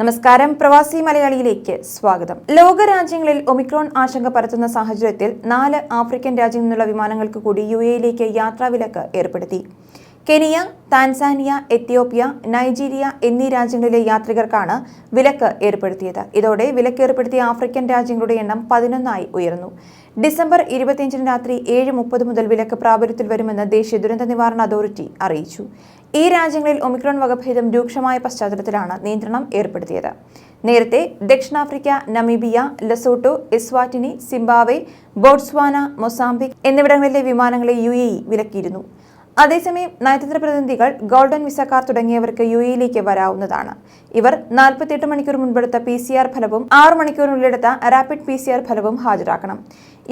നമസ്കാരം. പ്രവാസി മലയാളിയിലേക്ക് സ്വാഗതം. ലോകരാജ്യങ്ങളിൽ ഒമിക്രോൺ ആശങ്ക പരത്തുന്ന സാഹചര്യത്തിൽ നാല് ആഫ്രിക്കൻ രാജ്യങ്ങളിൽ നിന്നുള്ള വിമാനങ്ങൾക്ക് കൂടി യു എയിലേക്ക് യാത്രാവിലക്ക് ഏർപ്പെടുത്തി. കെനിയ താൻസാനിയ എത്യോപ്യ നൈജീരിയ എന്നീ രാജ്യങ്ങളിലെ യാത്രികർക്കാണ് വിലക്ക് ഏർപ്പെടുത്തിയത്. ഇതോടെ വിലക്ക് ഏർപ്പെടുത്തിയ ആഫ്രിക്കൻ രാജ്യങ്ങളുടെ എണ്ണം പതിനൊന്നായി ഉയർന്നു. ഡിസംബർ ഇരുപത്തിയഞ്ചിന് രാത്രി ഏഴ് മുപ്പത് മുതൽ വിലക്ക് പ്രാബല്യത്തിൽ വരുമെന്ന് ദേശീയ ദുരന്ത നിവാരണ അതോറിറ്റി അറിയിച്ചു. ഈ രാജ്യങ്ങളിൽ ഒമിക്രോൺ വകഭേദം രൂക്ഷമായ പശ്ചാത്തലത്തിലാണ് നിയന്ത്രണം ഏർപ്പെടുത്തിയത്. നേരത്തെ ദക്ഷിണാഫ്രിക്ക Namibia Lesotho Eswatini Zimbabwe Botswana Mozambique എന്നിവിടങ്ങളിലെ വിമാനങ്ങളെ യു എ ഇ വിലക്കിയിരുന്നു. അതേസമയം നയതന്ത്ര പ്രതിനിധികൾ ഗോൾഡൻ വിസക്കാർ തുടങ്ങിയവർക്ക് യു എയിലേക്ക് വരാവുന്നതാണ്. ഇവർ നാൽപ്പത്തിയെട്ട് മണിക്കൂർ മുൻപെടുത്ത പി സി ആർ ഫലവും ആറ് മണിക്കൂറിനുള്ളിലെടുത്ത റാപ്പിഡ് പി സി ആർ ഫലവും ഹാജരാക്കണം.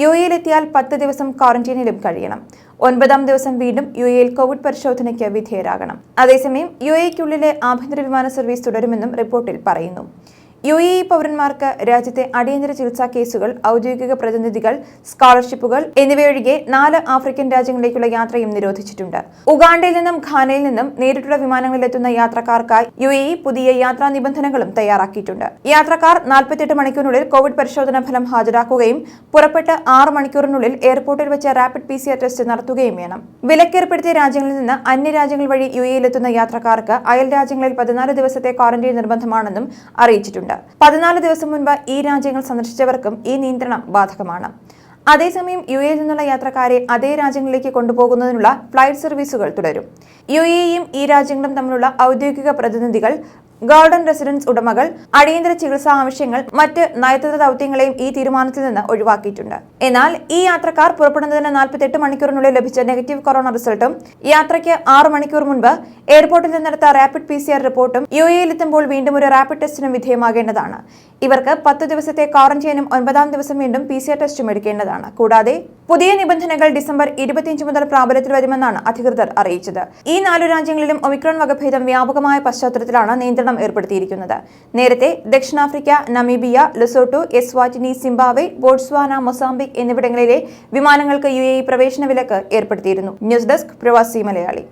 യു എയിലെത്തിയാൽ പത്ത് ദിവസം ക്വാറന്റീനിലും കഴിയണം. ഒൻപതാം ദിവസം വീണ്ടും യു എയിൽ കോവിഡ് പരിശോധനയ്ക്ക് വിധേയരാകണം. അതേസമയം യു എക്കുള്ളിലെ ആഭ്യന്തര വിമാന സർവീസ് തുടരുമെന്നും റിപ്പോർട്ടിൽ പറയുന്നു. യു എ ഇ പൗരന്മാർക്ക് രാജ്യത്തെ അടിയന്തര ചികിത്സാ കേസുകൾ ഔദ്യോഗിക പ്രതിനിധികൾ സ്കോളർഷിപ്പുകൾ എന്നിവയൊഴികെ നാല് ആഫ്രിക്കൻ രാജ്യങ്ങളിലേക്കുള്ള യാത്രയും നിരോധിച്ചിട്ടുണ്ട്. ഉഗാണ്ടയിൽ നിന്നും ഖാനയിൽ നിന്നും നേരിട്ടുള്ള വിമാനങ്ങളിലെത്തുന്ന യാത്രക്കാർക്കായി യു എ ഇ പുതിയ യാത്രാ നിബന്ധനകളും തയ്യാറാക്കിയിട്ടുണ്ട്. യാത്രക്കാർ നാൽപ്പത്തിയെട്ട് മണിക്കൂറിനുള്ളിൽ കോവിഡ് പരിശോധനാ ഫലം ഹാജരാക്കുകയും പുറപ്പെട്ട് ആറ് മണിക്കൂറിനുള്ളിൽ എയർപോർട്ടിൽ വെച്ച് rapid P C R test നടത്തുകയും വേണം. വിലക്കേർപ്പെടുത്തിയ രാജ്യങ്ങളിൽ നിന്ന് അന്യ രാജ്യങ്ങൾ വഴി യു എയിലെത്തുന്ന യാത്രക്കാർക്ക് അയൽ രാജ്യങ്ങളിൽ പതിനാല് ദിവസത്തെ ക്വാറന്റൈൻ നിർബന്ധമാണെന്നും അറിയിച്ചിട്ടുണ്ട്. പതിനാല് ദിവസം മുൻപ് ഈ രാജ്യങ്ങൾ സന്ദർശിച്ചവർക്കും ഈ നിയന്ത്രണം ബാധകമാണ്. അതേസമയം യു എയിൽ നിന്നുള്ള യാത്രക്കാരെ അതേ രാജ്യങ്ങളിലേക്ക് കൊണ്ടുപോകുന്നതിനുള്ള ഫ്ലൈറ്റ് സർവീസുകൾ തുടരും. യു എയും ഈ രാജ്യങ്ങളും തമ്മിലുള്ള ഔദ്യോഗിക പ്രതിനിധികൾ ഗാർഡൻ റെസിഡൻസ് ഉടമകൾ അടിയന്തര ചികിത്സാ ആവശ്യങ്ങൾ മറ്റ് നയതന്ത്ര ദൗത്യങ്ങളെയും ഈ തീരുമാനത്തിൽ നിന്ന് ഒഴിവാക്കിയിട്ടുണ്ട്. എന്നാൽ ഈ യാത്രക്കാർ പുറപ്പെടുന്നതിന് നാൽപ്പത്തെട്ട് മണിക്കൂറിനുള്ളിൽ ലഭിച്ച നെഗറ്റീവ് കൊറോണ റിസൾട്ടും യാത്രയ്ക്ക് ആറ് മണിക്കൂർ മുൻപ് എയർപോർട്ടിൽ നിന്നെടുത്ത റാപ്പിഡ് പി സി ആർ റിപ്പോർട്ടും യു എയിലെത്തുമ്പോൾ വീണ്ടും ഒരു റാപ്പിഡ് ടെസ്റ്റിനും വിധേയമാകേണ്ടതാണ്. ഇവർക്ക് പത്ത് ദിവസത്തെ ക്വാറന്റൈനും ഒൻപതാം ദിവസം വീണ്ടും പി സി ആർ ടെസ്റ്റും എടുക്കേണ്ടതാണ്. കൂടാതെ പുതിയ നിബന്ധനകൾ ഡിസംബർ ഇരുപത്തിയഞ്ച് മുതൽ പ്രാബല്യത്തിൽ വരുമെന്നാണ് അധികൃതർ അറിയിച്ചത്. ഈ നാലു രാജ്യങ്ങളിലും ഒമിക്രോൺ വകഭേദം വ്യാപകമായ പശ്ചാത്തലത്തിലാണ് നിയന്ത്രണം ഏർപ്പെടുത്തിയിരിക്കുന്നത്. നേരത്തെ ദക്ഷിണാഫ്രിക്ക Namibia Lesotho Eswatini Zimbabwe Botswana Mozambique എന്നിവിടങ്ങളിലെ വിമാനങ്ങൾക്ക് യു പ്രവേശന വിലക്ക് ഏർപ്പെടുത്തിയിരുന്നു. ന്യൂസ് ഡെസ്ക് പ്രവാസി മലയാളി.